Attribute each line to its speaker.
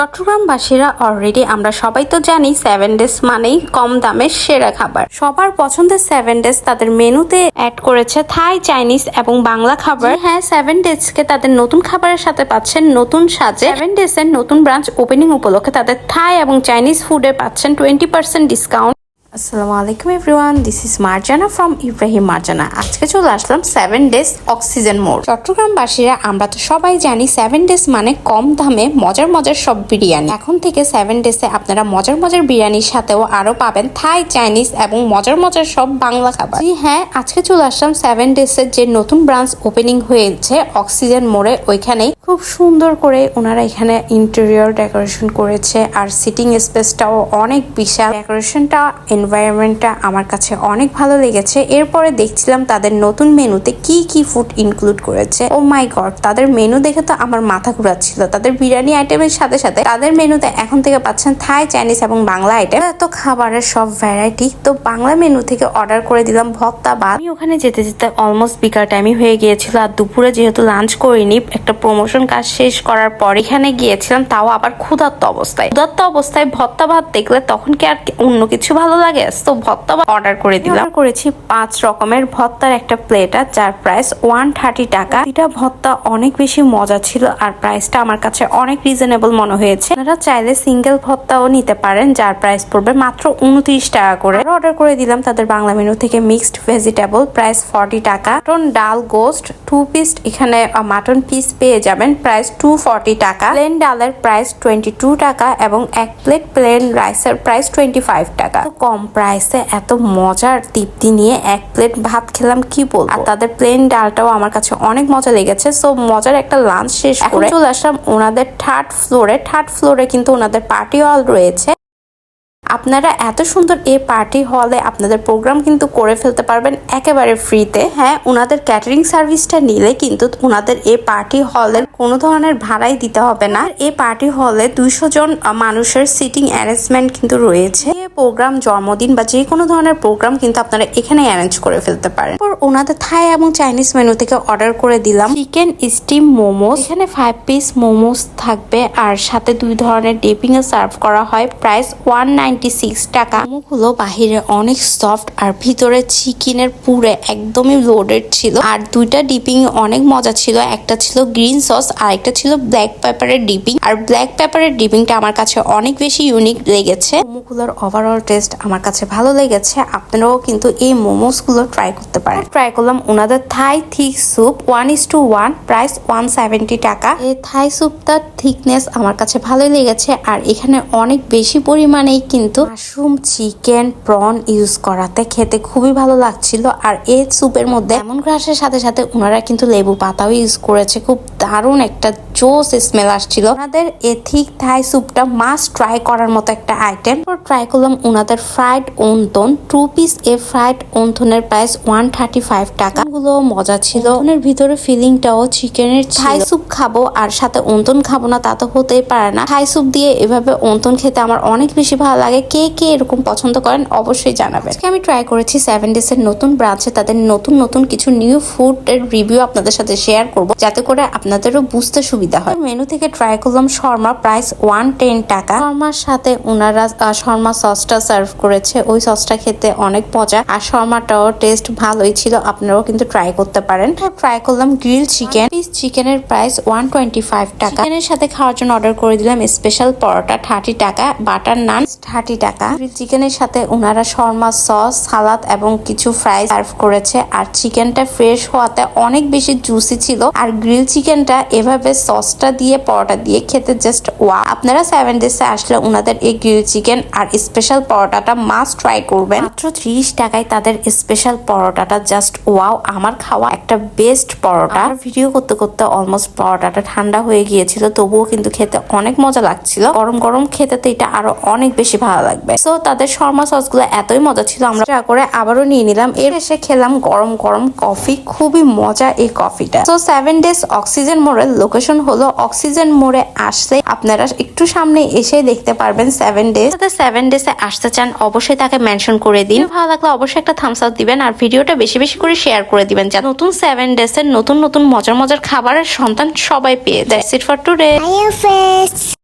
Speaker 1: চট্টগ্রামবাসীরা already আমরা সবাই তো জানি সেভেন ডেজ মানেই কম দামের সেরা খাবার। সবার পছন্দের সেভেন ডেজ তাদের মেনুতে অ্যাড করেছে থাই চাইনিজ এবং বাংলা খাবার। হ্যাঁ সেভেন ডেজ কে তাদের নতুন খাবারের সাথে পাচ্ছেন নতুন সাজে। সেভেন ডেজ এর নতুন ব্রাঞ্চ ওপেনিং উপলক্ষে তাদের থাই এবং চাইনিজ ফুডে পাচ্ছেন টোয়েন্টি পার্সেন্ট ডিসকাউন্ট আসসালামু আলাইকুম everyone this is Marjana from Ibrahim Marjana. আজকে চলে আসলাম সেভেন ডেজ অক্সিজেন মোড় চট্টগ্রামবাসীরা, আমরা তো সবাই জানি সেভেন ডেজ মানে কম দামে মজার মজার সব বিরিয়ানি। এখন থেকে সেভেন ডেজে আপনারা মজার মজার বিরিয়ানির সাথেও আরও পাবেন থাই চাইনিজ এবং মজার মজার সব বাংলা খাবার। জি হ্যাঁ আজকে চলে আসলাম সেভেন ডেজের যে নতুন ব্রাঞ্চ ওপেনিং হয়েছে অক্সিজেন মোড়ে ওইখানেই। খুব সুন্দর করে ওনারা এখানে ইন্টেরিয়র ডেকোরেশন করেছে, আর সিটিং স্পেসটাও অনেক বিশাল। ডেকোরেশনটা এনভায়রনমেন্টটা আমার কাছে অনেক ভালো লেগেছে। এরপরে দেখছিলাম তাদের নতুন মেনুতে কি কি ফুড ইনক্লুড করেছে। ও মাই গড তাদের মেনু দেখে তো আমার মাথা ঘুরাচ্ছিল। তাদের বিরিয়ানি আইটেমের সাথে সাথে তাদের মেনুতে এখন থেকে পাচ্ছেন থাই চাইনিজ এবং বাংলা আইটেম এত খাবারের সব ভ্যারাইটি তো বাংলা মেনু থেকে অর্ডার করে দিলাম ভত্তা ভাত। আমি ওখানে যেতে যেতে অলমোস্ট বিকার টাইমই হয়ে গিয়েছিল আর দুপুরে যেহেতু লাঞ্চ করিনি, একটা প্রমোশন কাজ শেষ করার পর এখানে গিয়েছিলাম, তাও আবার ক্ষুধার্ত অবস্থায়। ক্ষুধার্ত অবস্থায় ভত্তা ভাত দেখলে তখন কি আর অন্য কিছু ভালো লাগে? তো ভত্তা ভাত অর্ডার করে দিলাম। করেছি পাঁচ রকমের ভত্তার একটা প্লেট আর যার প্রাইস ওয়ান থার্টি টাকা। এটা ভত্তা অনেক বেশি মজা ছিল আর প্রাইসটা আমার কাছে অনেক রিজনেবল মনে হয়েছে। আপনারা চাইলে সিঙ্গেল ভত্তাও নিতে পারেন যার প্রাইস পড়বে মাত্র উনত্রিশ টাকা করে। অর্ডার করে দিলাম তাদের বাংলা মেনু থেকে মিক্সড ভেজিটেবল প্রাইস ফর্টি টাকা। মাটন ডাল গোস্ট টু পিস এখানে মাটন পিস পেয়ে যাবেন প্রাইস টু ফর্টি টাকা। প্লেন ডালের প্রাইস টোয়েন্টি টু টাকা এবং এক প্লেট প্লেন রাইসের প্রাইস টোয়েন্টি ফাইভ টাকা। তো কম প্রাইসে এত মজার তৃপ্তি নিয়ে এক প্লেট ভাত খেলাম কি বলব? আর তাদের প্লেন ডালটাও আমার কাছে অনেক মজা লেগেছে। সো মজার একটা লাঞ্চ শেষ করে চলে আসলাম ওনাদের থার্ড ফ্লোরে থার্ড ফ্লোরে কিন্তু ওনাদের পার্টি হল রয়েছে। আপনারা এত সুন্দর এ পার্টি হলে আপনাদের প্রোগ্রাম কিন্তু করে ফেলতে পারবেন একেবারে ফ্রিতে হ্যাঁ ওনাদের ক্যাটারিং সার্ভিসটা নিলে কিন্তু ওনাদের এ পার্টি হলের কোনো ধরনের ভাড়াই দিতে হবে না। এ পার্টি হলে দুইশো জন মানুষের সিটিং অ্যারেঞ্জমেন্ট কিন্তু রয়েছে। এ প্রোগ্রাম জন্মদিন বা যে কোনো ধরনের প্রোগ্রাম কিন্তু আপনারা এখানে অ্যারেঞ্জ করে ফেলতে পারেন। এরপর ওনাদের থাই এবং চাইনিজ মেনু থেকে অর্ডার করে দিলাম। চিকেন স্টিম মোমোস এখানে ফাইভ পিস মোমোস থাকবে। আর সাথে দুই ধরনের ডিপিং এ সার্ভ করা হয়। প্রাইস ওয়ান নাইনটি সিক্স টাকা। মোমোগুলো বাহিরে অনেক সফট আর ভিতরে চিকেনের পুরে একদমই লোডেড ছিল। আর দুইটা ডিপিং অনেক মজা ছিল। একটা ছিল গ্রিন সস আর একটা ছিল ব্ল্যাক পেপারের ডিপিং আর ব্ল্যাক পেপারের ডিপিংটা আমার কাছে অনেক বেশি ইউনিক লেগেছে। মোমোগুলোর ওভারঅল টেস্ট আমার কাছে ভালো লেগেছে। আপনারাও কিন্তু এই মোমোসগুলো ট্রাই করতে পারেন। ট্রাই করলাম ওনাদের Thai thick soup one is to one price one seventy টাকা। এই থাই স্যুপটার থিকনেস আমার কাছে ভালোই লেগেছে। আর এখানে অনেক বেশি পরিমাণেই কিন্তু মাশরুম চিকেন প্রন ইউজ করাতে খেতে খুবই ভালো লাগছিল। আর এই স্যুপের মধ্যে এমন গ্রাসের সাথে সাথে ওনারা কিন্তু লেবু পাতাও ইউজ করেছে। খুব দারুণ একটা জোস স্মেল আসছিল। ওনাদের এথিক থাই স্যুপটা মাস্ট ট্রাই করার মতো একটা আইটেম ট্রাই করলাম ওনাদের ফ্রাইড ওনতন টু পিস এ ফ্রাইড ওনথনের প্রাইস ওয়ান থার্টি ফাইভ টাকা। গুলো মজা ছিল। ওনের ভিতরে ফিলিংটাও চিকেনের থাই স্যুপ খাব আর সাথে ওনতন খাব না তা তো হতেই পারে না। থাই স্যুপ দিয়ে এভাবে ওনতন খেতে আমার অনেক বেশি ভালো লাগে। কে কে এরকম পছন্দ করেন অবশ্যই জানাবেন। আজকে আমি ট্রাই করেছি সেভেন ডেজ এর নতুন ব্রাঞ্চে তাদের নতুন নতুন কিছু নিউ ফুড এর রিভিউ আপনাদের সাথে শেয়ার করব, যাতে করে আপনাদেরও বুঝতে সুবিধা হয়। মেনু থেকে ট্রাই করলাম শর্মা প্রাইস ওয়ান টেন টাকা। শর্মার সাথে ওনারা শর্মা সসটা সার্ভ করেছে। ওই সসটা খেতে অনেক মজা। আর শর্মাটাও টেস্ট ভালোই ছিল, আপনারাও কিন্তু ট্রাই করতে পারেন। ট্রাই করলাম গ্রিল চিকেন পিস চিকেনের প্রাইস ওয়ান টোয়েন্টি ফাইভ টাকা। চিকেনের সাথে খাওয়ার জন্য অর্ডার করে দিলাম স্পেশাল পরোটা থার্টি টাকা। বাটার নান থার্টি টাকা। চিকেনের সাথে ওনারা শর্মা সস, সালাদ এবং কিছু ফ্রাই সার্ভ করেছে। আর চিকেনটা ফ্রেশ হওয়াতে অনেক বেশি জুসি ছিল। আর গ্রিল চিকেনটা এভাবে সসটা দিয়ে, পরোটা দিয়ে খেতে জাস্ট ওয়া আপনারা সেভেন ডেজে আসলে ওনাদের এই গ্রিল চিকেন আর স্পেশাল পরোটাটা মাস্ট ট্রাই করবেন। মাত্র ত্রিশ টাকায় তাদের স্পেশাল পরোটাটা জাস্ট ওয়াও আমার খাওয়া একটা বেস্ট পরোটা। ভিডিও করতে করতে অলমোস্ট পরোটাটা ঠান্ডা হয়ে গিয়েছিল, তবুও কিন্তু খেতে অনেক মজা লাগছিল। গরম গরম খেতে তো এটা আরও অনেক বেশি ভালো লাগবে। সো তাদের শর্মা সসগুলো এতই মজা ছিল, আমরা ট্রাই করে আবারও নিয়ে নিলাম। এর এসে খেলাম গরম গরম কফি, খুবই মজা এই কফিটা। সো সেভেন ডেজ অক্সিজেন মোড়ের লোকেশন হলো অক্সিজেন মোড়ে আসলে আপনারা একটু সামনে এসে দেখতে পারবেন সেভেন ডেজ যাতে সেভেন ডেজে আসতে চান, অবশ্যই তাকে মেনশন করে দিন। ভালো লাগলে অবশ্যই একটা থামস আপ দিবেন আর ভিডিওটা বেশি বেশি করে শেয়ার করে দিবেন যা নতুন সেভেন ডেজ এর নতুন নতুন মজার মজার খাবারের সন্তান সবাই পেয়ে যায়। Sit for today.